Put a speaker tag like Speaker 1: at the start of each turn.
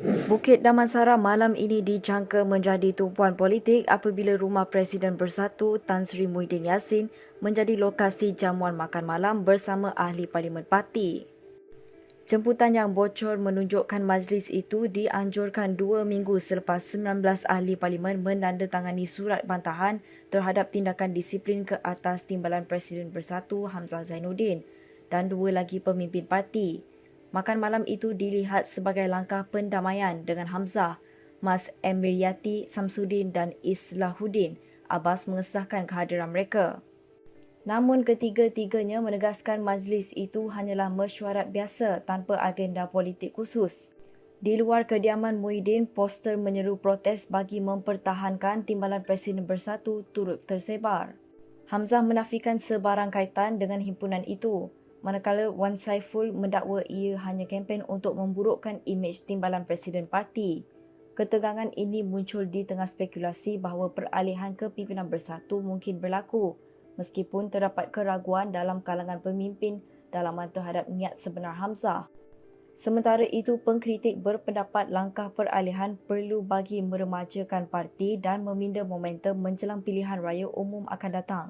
Speaker 1: Bukit Damansara malam ini dijangka menjadi tumpuan politik apabila Rumah Presiden Bersatu Tan Sri Muhyiddin Yassin menjadi lokasi jamuan makan malam bersama ahli parlimen parti. Jemputan yang bocor menunjukkan majlis itu dianjurkan dua minggu selepas 19 ahli parlimen menandatangani surat bantahan terhadap tindakan disiplin ke atas Timbalan Presiden Bersatu Hamzah Zainuddin dan dua lagi pemimpin parti. Makan malam itu dilihat sebagai langkah pendamaian dengan Hamzah, Mas Emiryati Samsudin dan Islahuddin. Abbas mengesahkan kehadiran mereka. Namun ketiga-tiganya menegaskan majlis itu hanyalah mesyuarat biasa tanpa agenda politik khusus. Di luar kediaman Muhyiddin, poster menyeru protes bagi mempertahankan Timbalan Presiden Bersatu turut tersebar. Hamzah menafikan sebarang kaitan dengan himpunan itu manakala Wan Saiful mendakwa ia hanya kempen untuk memburukkan imej timbalan Presiden Parti. Ketegangan ini muncul di tengah spekulasi bahawa peralihan ke pimpinan bersatu mungkin berlaku meskipun terdapat keraguan dalam kalangan pemimpin dalaman terhadap niat sebenar Hamzah. Sementara itu, pengkritik berpendapat langkah peralihan perlu bagi meremajakan parti dan meminda momentum menjelang pilihan raya umum akan datang.